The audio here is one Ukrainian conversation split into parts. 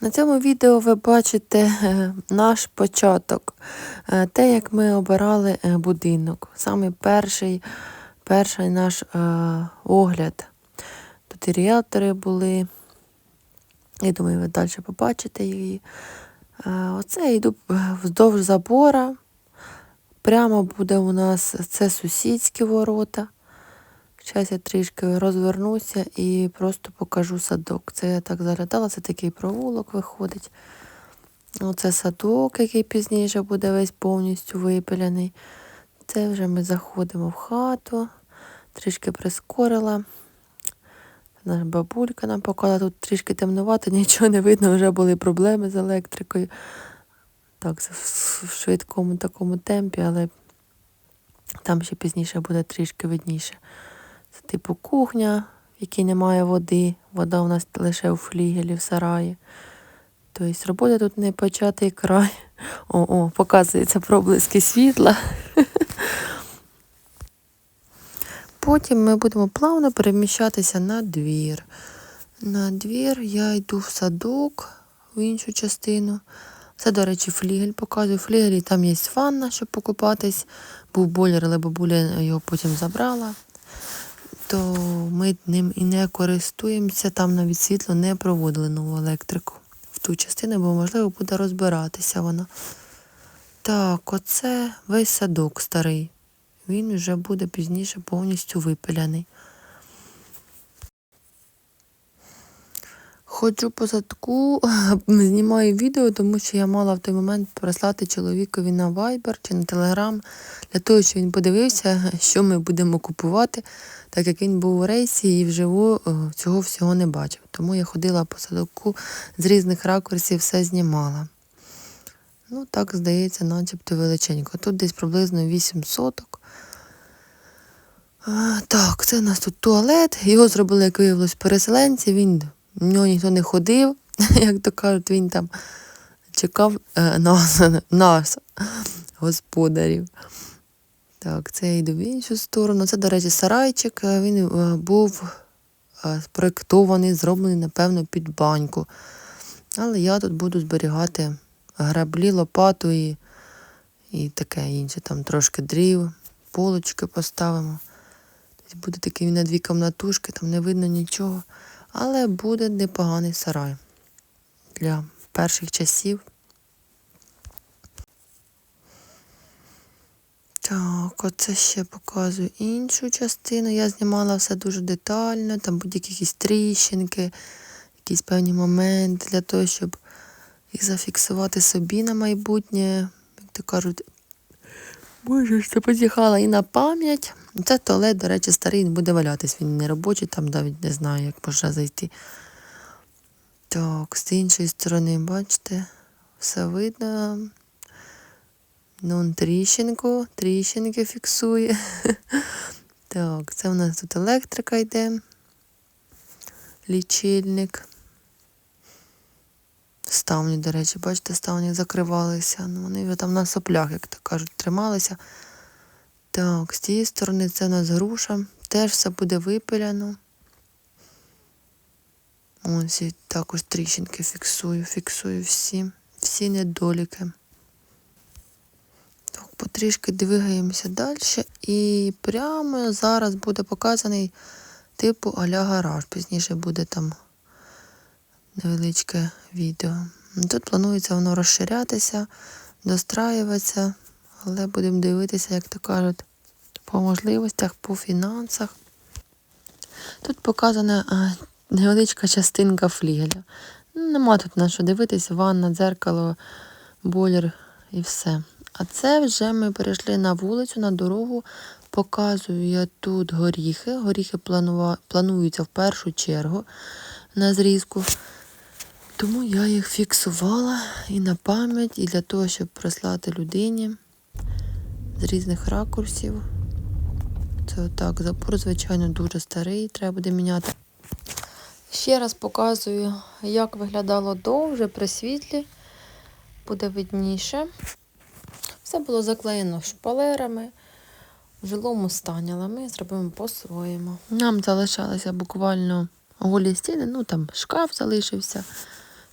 На цьому відео ви бачите е, наш початок, е, те, як ми обирали е, будинок. Саме перший, перший наш огляд. Тут і ріелтори були. Я думаю, ви далі побачите її. Оце я йду вздовж забора. Прямо буде у нас це сусідські ворота. Зараз я трішки розвернуся і просто покажу садок. Це я так заглядала, це такий провулок виходить. Оце садок, який пізніше буде весь повністю випиляний. Це вже ми заходимо в хату, трішки прискорила. Наша бабулька нам показала, тут трішки темнувато, нічого не видно, вже були проблеми з електрикою. Так, в швидкому такому темпі, але там ще пізніше буде трішки видніше. Це типу кухня, в якій немає води. Вода у нас лише у флігелі, в сараї. Тобто робота тут не початий край. О, о, показується проблиски світла. Потім ми будемо плавно переміщатися на двір. На двір я йду в садок в іншу частину. Це, до речі, флігель показую. В флігелі там є ванна, щоб покупатись. Був бойлер, але бабуля його потім забрала. То ми ним і не користуємося, там навіть світло не проводили нову електрику в ту частину, бо, можливо, буде розбиратися вона. Так, оце весь садок старий. Він вже буде пізніше повністю випиляний. Ходжу по садку, знімаю відео, тому що я мала в той момент прислати чоловікові на Viber чи на Telegram, для того, щоб він подивився, що ми будемо купувати, так як він був у рейсі і вживу е, цього всього не бачив. Тому я ходила по садку з різних ракурсів, все знімала. Ну, так, здається, начебто величенько. Тут десь приблизно 8 соток. Так, це у нас тут туалет. Його зробили, як виявилось, переселенці. Він в нього ніхто не ходив, як то кажуть, він там чекав е, нас, нас, господарів. Так, це йду в іншу сторону. Це, до речі, сарайчик. е, Він е, був спроєктований, зроблений, напевно, під баньку. Але я тут буду зберігати граблі, лопату і, і таке інше. Там трошки дрів, полочки поставимо. Тобто буде такий на дві комнатушки, там не видно нічого. Але буде непоганий сарай для перших часів. Так, оце ще показую іншу частину. Я знімала все дуже детально, там будь-які якісь тріщинки, якісь певні моменти для того, щоб їх зафіксувати собі на майбутнє. Як то кажуть, Боже, це позіхала і на пам'ять. Це туалет, до речі, старий, буде валятись. Він не робочий, там навіть не знаю, як можна зайти. Так, з іншої сторони, бачите, все видно. Ну, тріщинку, тріщинки фіксує. Так, це у нас тут електрика йде. Лічильник. Ставні, до речі, бачите, ставні закривалися. Ну, вони там на соплях, як то кажуть, трималися. Так, з цієї сторони це у нас груша. Теж все буде випиляно. Ось також тріщинки фіксую, фіксую всі, всі недоліки. Так, потрішки двигаємося далі. І прямо зараз буде показаний типу аля гараж. Пізніше буде там невеличке відео. Тут планується воно розширятися, достраюватися, але будемо дивитися, як то кажуть, по можливостях, по фінансах. Тут показана невеличка частинка флігеля. Ну, Нема тут на що дивитися, ванна, дзеркало, бойлер і все. А це вже ми перейшли на вулицю, на дорогу. Показую я тут горіхи. Горіхи плануються в першу чергу на зрізку. Тому я їх фіксувала і на пам'ять, і для того, щоб прислати людині з різних ракурсів. Це отак. Запор, звичайно, дуже старий, треба буде міняти. Ще раз показую, як виглядало до вже при світлі. Буде видніше. Все було заклеєно шпалерами. В жилому стані, але ми зробимо по-своєму. Нам залишалося буквально голі стіни, ну там шкаф залишився.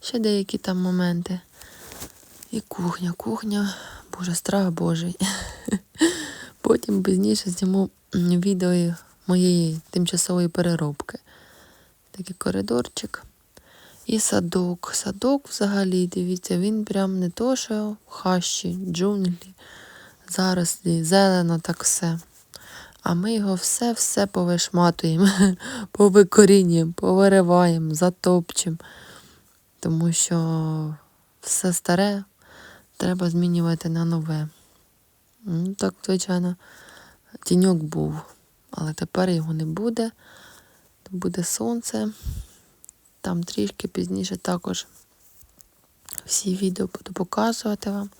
Ще деякі там моменти. І кухня, кухня, боже, страх Божий. Потім пізніше зніму відео моєї тимчасової переробки. Такий коридорчик. І садок. Садок взагалі, дивіться, він прям не то, що хащі, джунглі, зарослі, зелено так все. А ми його все-все повишматуємо, повикорінюємо, повириваємо, затопчемо. Тому що все старе треба змінювати на нове. Ну, так, звичайно, тіньок був, але тепер його не буде. Буде сонце. Там трішки пізніше також всі відео буду показувати вам.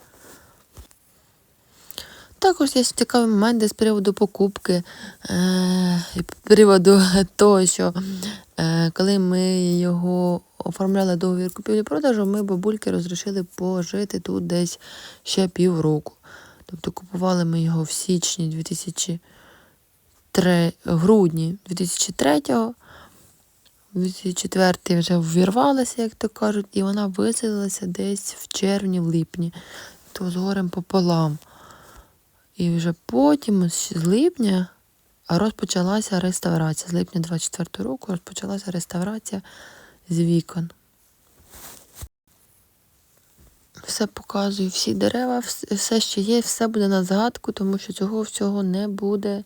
Також є цікавий момент з приводу покупки, е- приводу того, що е- коли ми його оформляли договір купівлі-продажу, ми бабульки розрішили пожити тут десь ще півроку. Тобто купували ми його в січні 2003, грудні 2003 го 2004 вже ввірвалася, як то кажуть, і вона виселилася десь в червні, в липні, то з горем пополам. І вже потім, з липня, розпочалася реставрація. З липня 24 року розпочалася реставрація з вікон. Все показую, всі дерева, все, що є, все буде на згадку, тому що цього всього не буде.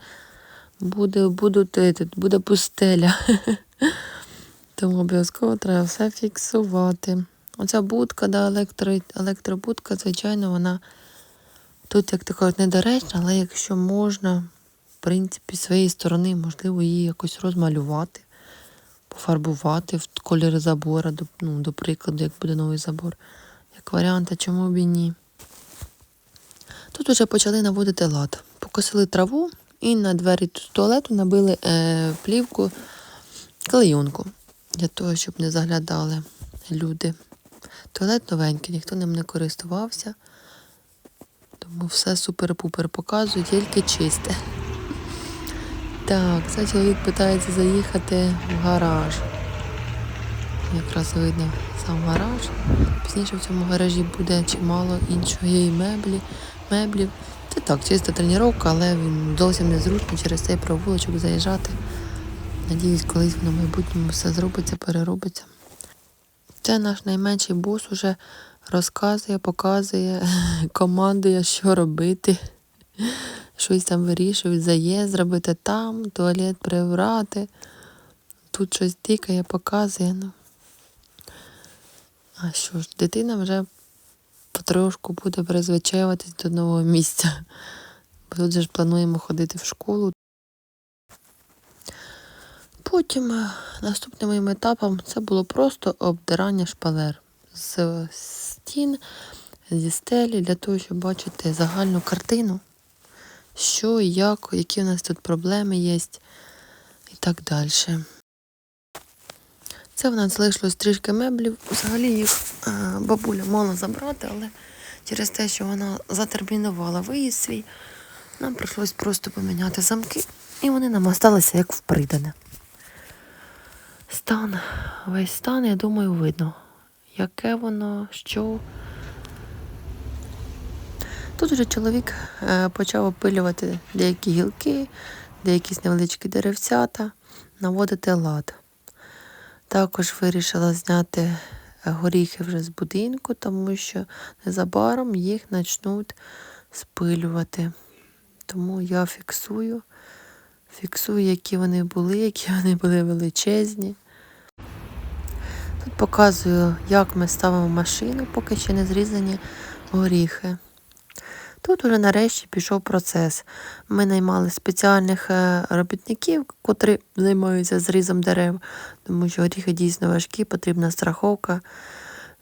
Буде, будуть, буде пустеля. Тому обов'язково треба все фіксувати. Оця будка, да, електро, електробудка, звичайно, вона тут, як то кажуть, недоречна, але якщо можна, в принципі, своєї сторони, можливо, її якось розмалювати, пофарбувати в кольори забора, ну, до прикладу, як буде новий забор. Як варіант, а чому б і ні. Тут вже почали наводити лад. Покосили траву і на двері туалету набили е, плівку, клейонку для того, щоб не заглядали люди. Туалет новенький, ніхто ним не користувався. Тому все супер-пупер показує, тільки чисте. Так, це чоловік питається заїхати в гараж. Якраз видно сам гараж. Пізніше в цьому гаражі буде чимало іншої меблі, меблів. Це так, чиста тренування, але він зовсім незручно через цей провулочок заїжджати. Надіюсь, колись воно в майбутньому все зробиться, переробиться. Це наш найменший бос уже розказує, показує, командує, що робити. Щось там вирішує, заїзд зробити там, туалет прибрати. Тут щось тикає, показує. Ну. А що ж, дитина вже потрошку буде призвичаюватись до нового місця. Бо тут же ж плануємо ходити в школу. Потім е, наступним моїм етапом це було просто обдирання шпалер з стін, зі стелі, для того, щоб бачити загальну картину, що і як, які у нас тут проблеми є і так далі. Це в нас залишилось трішки меблів. Взагалі їх е, бабуля мала забрати, але через те, що вона затермінувала виїзд свій, нам прийшлось просто поміняти замки, і вони нам осталися як впридане. Стан, весь стан, я думаю, видно. Яке воно, що. Тут вже чоловік е, почав опилювати деякі гілки, деякі невеличкі деревцята, наводити лад. Також вирішила зняти горіхи вже з будинку, тому що незабаром їх почнуть спилювати. Тому я фіксую, фіксую, які вони були, які вони були величезні. Тут показую, як ми ставимо машину, поки ще не зрізані горіхи. Тут уже нарешті пішов процес. Ми наймали спеціальних е, робітників, котрі займаються зрізом дерев, тому що горіхи дійсно важкі, потрібна страховка.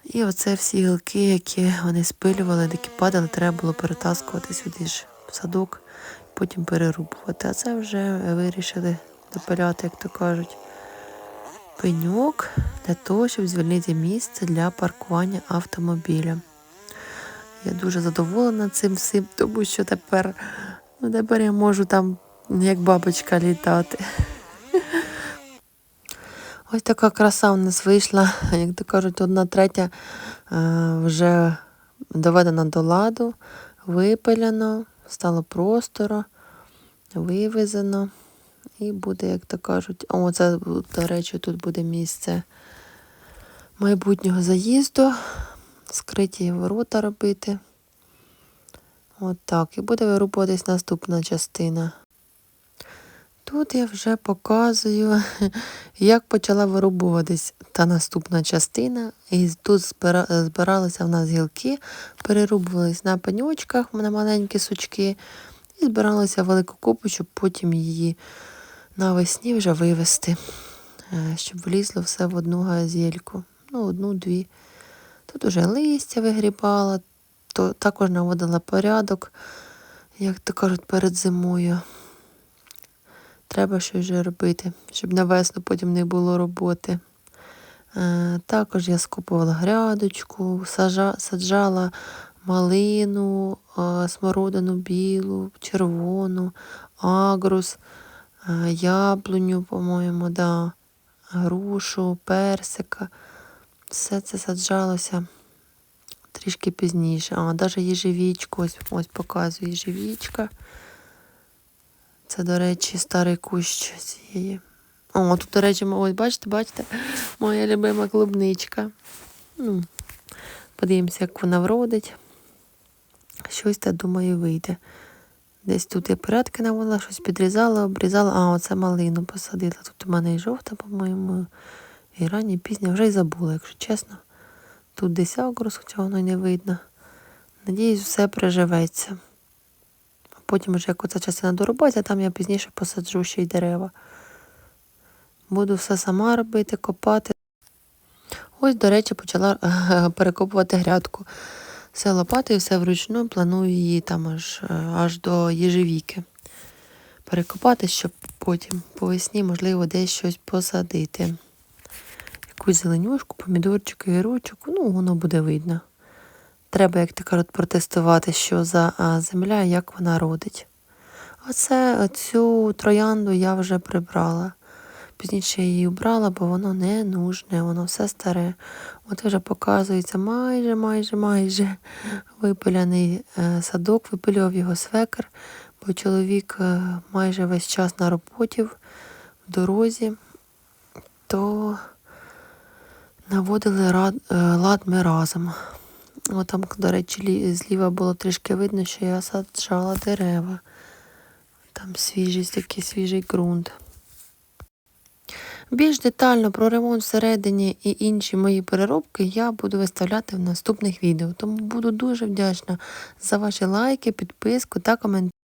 І оце всі гілки, які вони спилювали, які падали, треба було перетаскувати сюди ж в садок, потім перерубувати. А це вже вирішили допиляти, як то кажуть, пеньок для того, щоб звільнити місце для паркування автомобіля. Я дуже задоволена цим всім, тому що тепер, ну, тепер я можу там як бабочка літати. Ось така краса в нас вийшла, як то кажуть, одна третя е, вже доведена до ладу, випиляно, стало просторо, вивезено. І буде, як то кажуть, о, це, до речі, тут буде місце майбутнього заїзду, скриті ворота робити. От так. І буде вирубуватись наступна частина. Тут я вже показую, як почала вирубуватись та наступна частина. І тут збиралися в нас гілки, перерубувались на пеньочках, на маленькі сучки, і збиралися велику купу, щоб потім її навесні вже вивезти, е, щоб влізло все в одну газельку. Ну, одну-дві. Тут уже листя вигрібала, то також наводила порядок, як то кажуть, перед зимою. Треба щось вже робити, щоб на весну потім не було роботи. Е, також я скупувала грядочку, саджала малину, е, смородину білу, червону, агрус, яблуню, по-моєму, да, грушу, персика. Все це саджалося трішки пізніше. А, навіть їжевічку, ось, ось показую їжевічка. Це, до речі, старий кущ цієї. О, тут, до речі, ось бачите, бачите, моя любима клубничка. Ну, подивимося, як вона вродить. Щось, та думаю, вийде. Десь тут я порядки навела, щось підрізала, обрізала. А, оце малину посадила. Тут у мене і жовта, по-моєму, і рання, і пізня. Вже й забула, якщо чесно. Тут десь агрос, хоча воно не видно. Надіюсь, все приживеться. А потім, вже як оця частина доробиться, там я пізніше посаджу ще й дерева. Буду все сама робити, копати. Ось, до речі, почала перекопувати грядку. Все лопатою, все вручну, планую її там аж, аж до їжевіки. Перекопати, щоб потім по весні, можливо, десь щось посадити. Якусь зеленюшку, помідорчик, гірочок, ну, воно буде видно. Треба, як ти кажуть, протестувати, що за земля, як вона родить. А це цю троянду я вже прибрала. Пізніше я її убрала, бо воно не нужне, воно все старе. От вже показується майже, майже, майже випиляний е, садок, випилював його свекер, бо чоловік е, майже весь час на роботі в дорозі, то наводили рад, е, лад ми разом. От там, до речі, зліва було трішки видно, що я саджала дерева. Там свіжість, такий свіжий ґрунт. Більш детально про ремонт всередині і інші мої переробки я буду виставляти в наступних відео. Тому буду дуже вдячна за ваші лайки, підписку та коментарі.